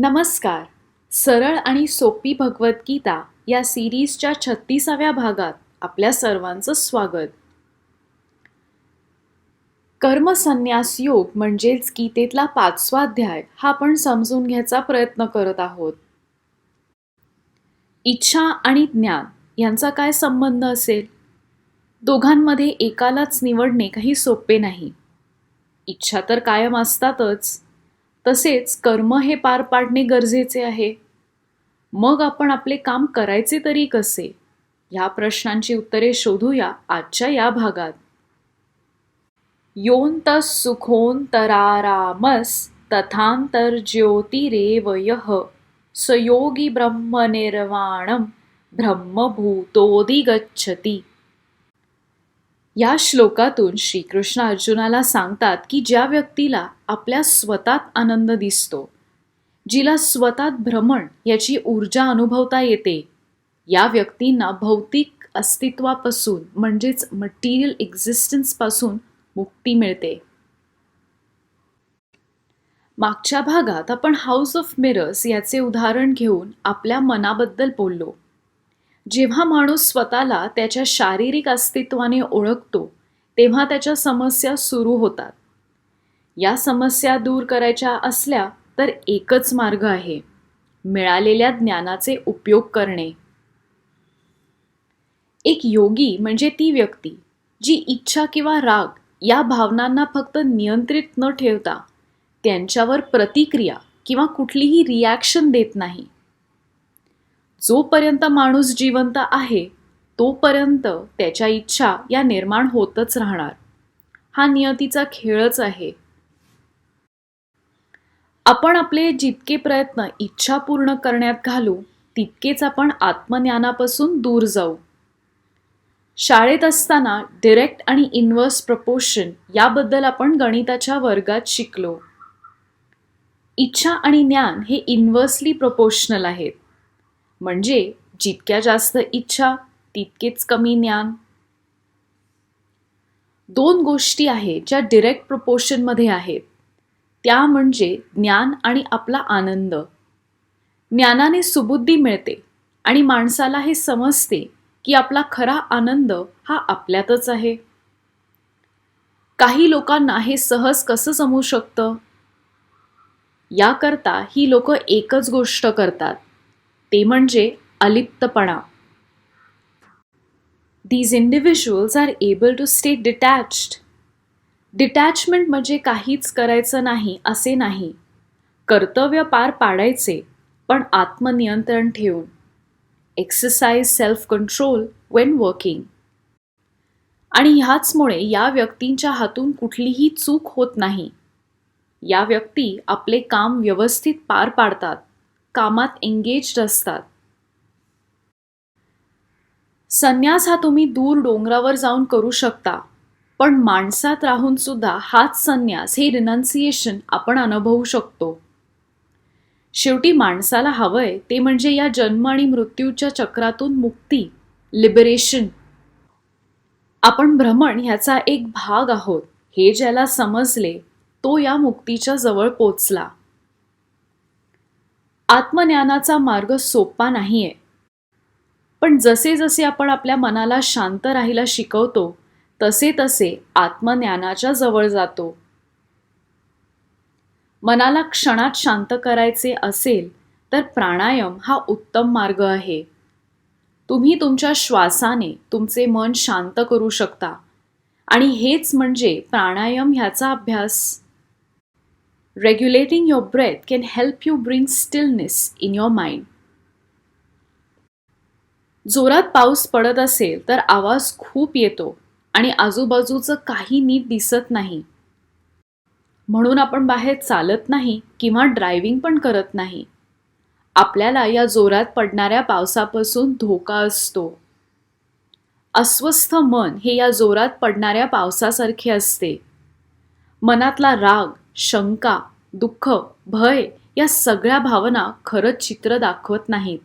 नमस्कार. सरळ आणि सोपी भगवद्गीता या सिरीजच्या छत्तीसाव्या भागात आपल्या सर्वांचं स्वागत. कर्मसन्यास योग म्हणजेच गीतेतला पाचवा अध्याय हा आपण समजून घ्यायचा प्रयत्न करत आहोत. इच्छा आणि ज्ञान यांचा काय संबंध असेल? दोघांमध्ये एकालाच निवडणे काही सोपे नाही. इच्छा तर कायम असतातच. तसेच कर्म हे पार पाडणे गरजेचे आहे. मग आपण आपले काम करायचे तरी कसे? ह्या प्रश्नांची उत्तरे शोधूया आजच्या या भागात. योंत सुखोंतरारामस तथांतर ज्योतिरेव यह सयोगी ब्रह्मनिर्वाणम ब्रह्मभूतोदिगच्छती या श्लोकातून श्रीकृष्ण अर्जुनाला सांगतात की ज्या व्यक्तीला आपल्या स्वतात आनंद दिसतो जिला स्वतात भ्रमण याची ऊर्जा अनुभवता येते या व्यक्तींना भौतिक अस्तित्वापासून म्हणजेच मटेरियल एक्झिस्टन्सपासून मुक्ती मिळते. मागच्या भागात आपण हाऊस ऑफ मिरर्स याचे उदाहरण घेऊन आपल्या मनाबद्दल बोललो. जेव्हा माणूस स्वतःला त्याच्या शारीरिक अस्तित्वाने ओळखतो तेव्हा त्याच्या समस्या सुरू होतात. या समस्या दूर करायच्या असल्या तर एकच मार्ग आहे मिळालेल्या ज्ञानाचे उपयोग करणे. एक योगी म्हणजे ती व्यक्ती जी इच्छा किंवा राग या भावनांना फक्त नियंत्रित न ठेवता त्यांच्यावर प्रतिक्रिया किंवा कुठलीही रिॲक्शन देत नाही. जोपर्यंत माणूस जिवंत आहे तोपर्यंत त्याच्या इच्छा या निर्माण होतच राहणार. हा नियतीचा खेळच आहे. आपण आपले जितके प्रयत्न इच्छा पूर्ण करण्यात घालू तितकेच आपण आत्मज्ञानापासून दूर जाऊ. शाळेत असताना डिरेक्ट आणि इन्व्हर्स प्रपोशन याबद्दल आपण गणिताच्या वर्गात शिकलो. इच्छा आणि ज्ञान हे इन्व्हर्सली प्रपोशनल आहेत. म्हणजे जितक्या जास्त इच्छा तितकेच कमी ज्ञान. दोन गोष्टी आहेत ज्या डिरेक्ट प्रपोर्शनमध्ये आहेत. त्या म्हणजे ज्ञान आणि आपला आनंद. ज्ञानाने सुबुद्धी मिळते आणि माणसाला हे समजते की आपला खरा आनंद हा आपल्यातच आहे. काही लोकांना हे सहज कसं जमू शकतं? याकरता ही लोक एकच गोष्ट करतात. ते म्हणजे अलिप्तपणा. These individuals are able to stay detached detachment म्हणजे काहीच करायचं नाही असे नाही. कर्तव्य पार पाडायचे पण आत्मनियंत्रण ठेवून. Exercise self control when working आणि ह्याचमुळे या व्यक्तींच्या हातून कुठलीही चूक होत नाही. या व्यक्ती आपले काम व्यवस्थित पार पाडतात. कामात एंगेज्ड असतात. संन्यास हा तुम्ही दूर डोंगरावर जाऊन करू शकता. पण माणसात राहून सुद्धा हाच संन्यास हे रिनन्सिएशन आपण अनुभवू शकतो. शेवटी माणसाला हवंय ते म्हणजे या जन्म आणि मृत्यूच्या चक्रातून मुक्ती लिबरेशन आपण भ्रमण ह्याचा एक भाग आहोत. हे ज्याला समजले तो या मुक्तीच्या जवळ पोचला. आत्मज्ञानाचा मार्ग सोपा नाहीये. पण जसे जसे आपण आपल्या मनाला शांत राहायला शिकवतो तसे तसे आत्मज्ञानाच्या जवळ जातो. मनाला क्षणात शांत करायचे असेल तर प्राणायाम हा उत्तम मार्ग आहे. तुम्ही तुमच्या श्वासाने तुमचे मन शांत करू शकता. आणि हेच म्हणजे प्राणायाम ह्याचा अभ्यास. Regulating your breath can help you bring stillness in your mind जोरात पाऊस पडत असेल तर आवाज खूप येतो आणि आजूबाजूचं काही नीट दिसत नाही. म्हणून आपण बाहेर चालत नाही किंवा ड्रायव्हिंग पण करत नाही. आपल्याला या जोरात पडणाऱ्या पावसापासून धोका असतो. अस्वस्थ मन हे या जोरात पडणाऱ्या पावसासारखे असते. मनातला राग शंका दुःख भय या सगळ्या भावना खरंच चित्र दाखवत नाहीत.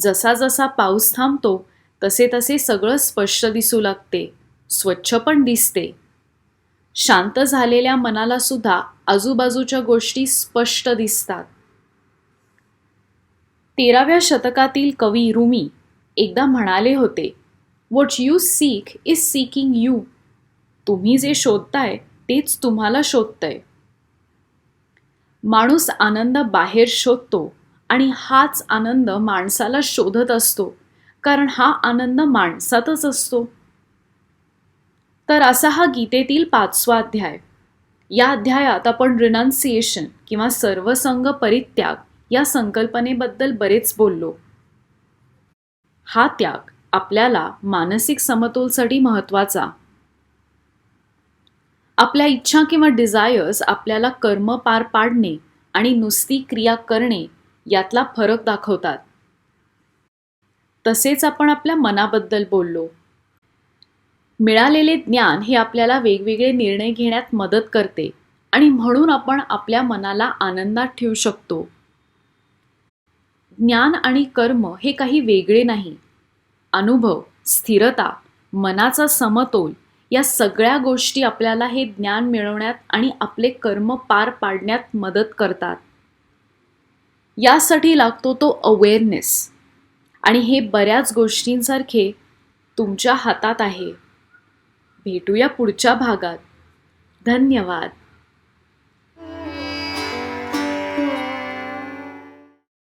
जसा जसा पाऊस थांबतो तसे तसे सगळं स्पष्ट दिसू लागते स्वच्छ पण दिसते. शांत झालेल्या मनाला सुद्धा आजूबाजूच्या गोष्टी स्पष्ट दिसतात. तेराव्या शतकातील कवी रुमी एकदा म्हणाले होते what you seek is seeking you तुम्ही जे शोधताय तेच तुम्हाला शोधतंय. माणूस आनंद बाहेर शोधतो आणि हाच आनंद माणसाला शोधत असतो कारण हा आनंद माणसातच असतो. तर असा हा गीतेतील पाचवा अध्याय. या अध्यायात आपण रिनान्सिएशन किंवा सर्वसंग परित्याग या संकल्पनेबद्दल बरेच बोललो. हा त्याग आपल्याला मानसिक समतोलसाठी महत्त्वाचा आपल्या इच्छा किंवा डिझायर्स आपल्याला कर्म पार पाडणे आणि नुसती क्रिया करणे यातला फरक दाखवतात. तसेच आपण आपल्या मनाबद्दल बोललो. मिळालेले ज्ञान हे आपल्याला वेगवेगळे निर्णय घेण्यात मदत करते आणि म्हणून आपण आपल्या मनाला आनंदात ठेवू शकतो. ज्ञान आणि कर्म हे काही वेगळे नाही. अनुभव स्थिरता मनाचा समतोल या सगळ्या गोष्टी आपल्याला हे ज्ञान मिळवण्यात आणि आपले कर्म पार पाडण्यात मदत करतात. यासाठी लागतो तो अवेअरनेस आणि हे बऱ्याच गोष्टींसारखे तुमच्या हातात आहे. भेटूया पुढच्या भागात. धन्यवाद.